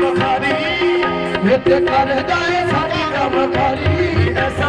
ਰਮਖਾਰੀ ਨਿਤ ਕਰ ਜਾਏ ਸਾਡੀ ਰਮਖਾਰੀ ਐਸਾ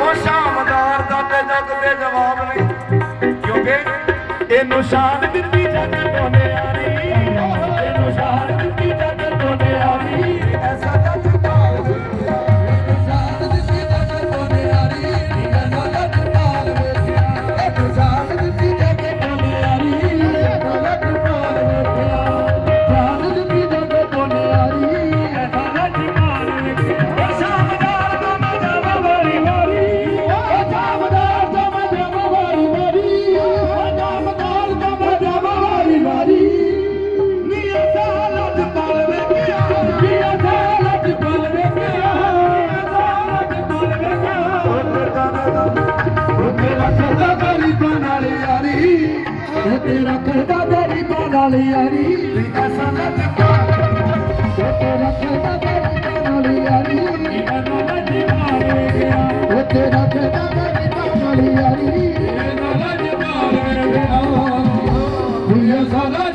ਉਹ ਸ਼ਾਮਦਾਰ ਦਾ ਤੇ ਜੱਗ ਦੇ ਜਵਾਬ ਨਹੀਂ ਕਿਉਂਕਿ ਇਹਨੂੰ ਸ਼ਾਨ ਦਿੱਤੀ ਜੱਗ ਤੋਂ ਨਿਆਰੇ ਨਾਲ ਯਾਰੀ ਬਿਨਾ ਸਨਤ ਪਾ ਤੇਰਾ ਖੇਡਾ ਬੇਰੀ ਨਾਲ ਯਾਰੀ। ਬਿਨਾ ਨਾਲ ਜਿਵਾਰੇ ਗਿਆ। ਉਹ ਤੇਰਾ ਖੇਡਾ ਬੇਰੀ ਨਾਲ ਯਾਰੀ। ਬਿਨਾ ਨਾਲ ਜਿਵਾਰੇ ਗਿਆ। ਉਹ ਸਦਾ